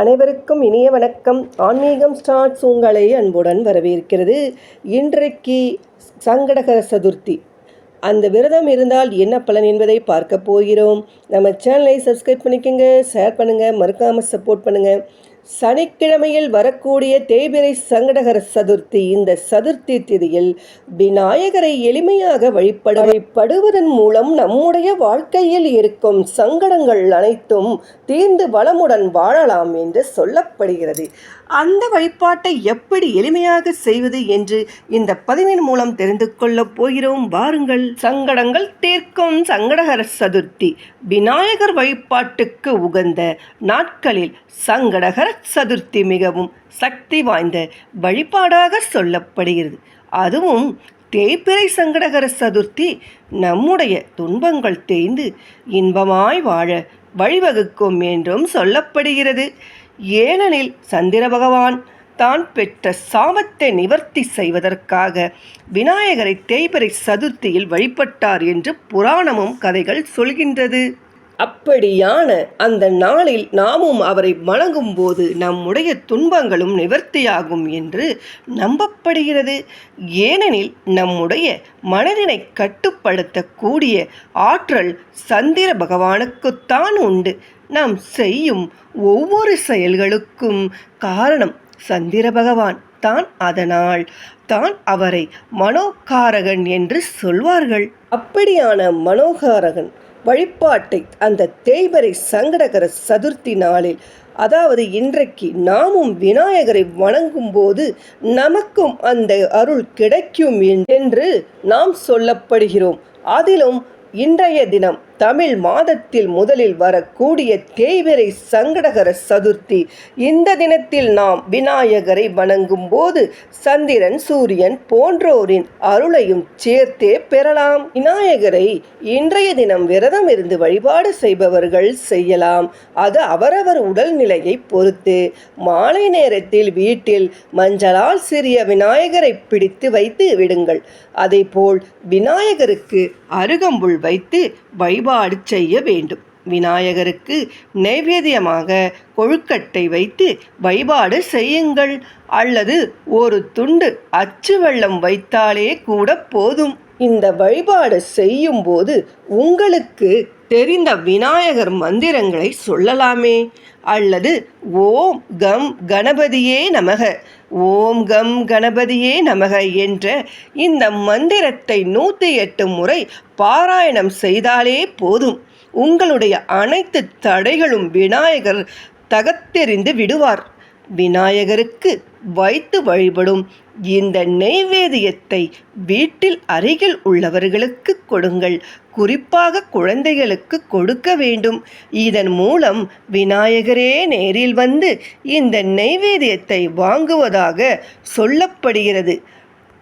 அனைவருக்கும் இனிய வணக்கம். ஆன்மீகம் ஸ்டார்ட்ஸ் உங்களை அன்புடன் வரவேற்கிறது. இன்றைக்கு சங்கடகர சதுர்த்தி. அந்த விரதம் இருந்தால் என்ன பலன் என்பதை பார்க்க போகிறோம். நம்ம சேனலை சப்ஸ்கிரைப் பண்ணிக்கோங்க ஷேர் பண்ணுங்கள் மறக்காமல் சப்போர்ட் பண்ணுங்கள் சனிக்கிழமையில் வரக்கூடிய தேய்பிரை சங்கடகர சதுர்த்தி இந்த சதுர்த்தி திதியில் விநாயகரை எளிமையாக வழிபட வழிபடுவதன் மூலம் நம்முடைய வாழ்க்கையில் இருக்கும் சங்கடங்கள் அனைத்தும் தீர்ந்து வளமுடன் வாழலாம் என்று சொல்லப்படுகிறது. அந்த வழிபாட்டை எப்படி எளிமையாக செய்வது என்று இந்த பதிவின் மூலம் தெரிந்து கொள்ளப் போகிறோம். வாருங்கள். சங்கடங்கள் தீர்க்கும் சங்கடகர சதுர்த்தி விநாயகர் வழிபாட்டுக்கு உகந்த நாட்களில் சங்கடகர சதுர்த்தி மிகவும் சக்தி வாய்ந்த வழிபாடாக சொல்லப்படுகிறது. அதுவும் தேய்பிறை சங்கடகர சதுர்த்தி நம்முடைய துன்பங்கள் தேய்ந்து இன்பமாய் வாழ வழிவகுக்கும் என்றும் சொல்லப்படுகிறது. ஏனெனில் சந்திர பகவான் தான் பெற்ற சாபத்தை நிவர்த்தி செய்வதற்காக விநாயகரை தேய்பிறை சதுர்த்தியில் வழிபட்டார் என்று புராணமும் கதைகள் சொல்கின்றது. அப்படியான அந்த நாளில் நாமும் அவரை வணங்கும் போது நம்முடைய துன்பங்களும் நிவர்த்தியாகும் என்று நம்பப்படுகிறது. ஏனெனில் நம்முடைய மனதினை கட்டுப்படுத்தக்கூடிய ஆற்றல் சந்திர பகவானுக்குத்தான் உண்டு. நாம் செய்யும் ஒவ்வொரு செயல்களுக்கும் காரணம் சந்திர பகவான். தான் அதனால் தான் அவரை மனோகாரகன் என்று சொல்வார்கள். அப்படியான மனோகாரகன் வழிபாட்டை அந்த தேய்வரை சங்கடகர சதுர்த்தி நாளில் அதாவது இன்றைக்கு நாமும் விநாயகரை வணங்கும் போது நமக்கும் அந்த அருள் கிடைக்கும் என்று நாம் சொல்லப்படுகிறோம். அதிலும் இன்றைய தினம் தமிழ் மாதத்தில் முதலில் வரக்கூடிய தேய்வரை சங்கடகர சதுர்த்தி. இந்த தினத்தில் நாம் விநாயகரை வணங்கும் போது சந்திரன் சூரியன் போன்றோரின் அருளையும் சேர்த்தே பெறலாம். விநாயகரை இன்றைய தினம் விரதம் இருந்து வழிபாடு செய்பவர்கள் செய்யலாம். அது அவரவர் உடல்நிலையை பொறுத்து. மாலை நேரத்தில் வீட்டில் மஞ்சளால் சிறிய விநாயகரை பிடித்து வைத்து விடுங்கள். அதேபோல் விநாயகருக்கு அருகம்புல் வைத்து வழிபாடு செய்ய வேண்டும். விநாயகருக்கு நைவேத்தியமாக கொழுக்கட்டை வைத்து வழிபாடு செய்யுங்கள். அல்லது ஒரு துண்டு அச்சு வெள்ளம் வைத்தாலே கூட போதும். இந்த வழிபாடு செய்யும்போது உங்களுக்கு தெரிந்த விநாயகர் மந்திரங்களை சொல்லலாமே. அல்லது ஓம் கம் கணபதியே நமக ஓம் கம் கணபதியே நமக என்ற இந்த மந்திரத்தை நூற்றி எட்டு முறை பாராயணம் செய்தாலே போதும். உங்களுடைய அனைத்து தடைகளும் விநாயகர் தகத்தெறிந்து விடுவார். விநாயகருக்கு வைத்து வழிபடும் இந்த நெய்வேதியத்தை வீட்டில் அருகில் உள்ளவர்களுக்கு கொடுங்கள். குறிப்பாக குழந்தைகளுக்கு கொடுக்க வேண்டும். இதன் மூலம் விநாயகரே நேரில் வந்து இந்த நெய்வேதியத்தை வாங்குவதாக சொல்லப்படுகிறது.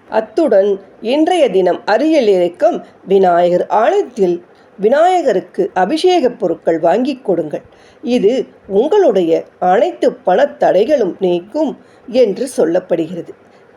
அத்துடன் இன்றைய தினம் அருகில் இருக்கும் விநாயகர் ஆலயத்தில் விநாயகருக்கு அபிஷேகப் பொருட்கள் வாங்கி கொடுங்கள். இது உங்களுடைய அனைத்து பணத்தடைகளும் நீக்கும் என்று சொல்லப்படுகிறது.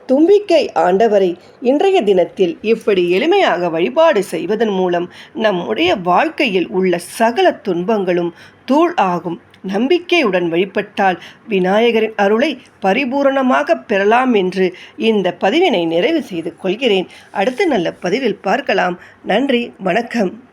தும்பிக்கை ஆண்டவரை இன்றைய தினத்தில் இப்படி எளிமையாக வழிபாடு செய்வதன் மூலம் நம்முடைய வாழ்க்கையில் உள்ள சகல துன்பங்களும் தூள் ஆகும். நம்பிக்கையுடன் வழிபட்டால் விநாயகரின் அருளை பரிபூரணமாக பெறலாம் என்று இந்த பதிவினை நிறைவு செய்து கொள்கிறேன். அடுத்த நல்ல பதிவில் பார்க்கலாம். நன்றி வணக்கம்.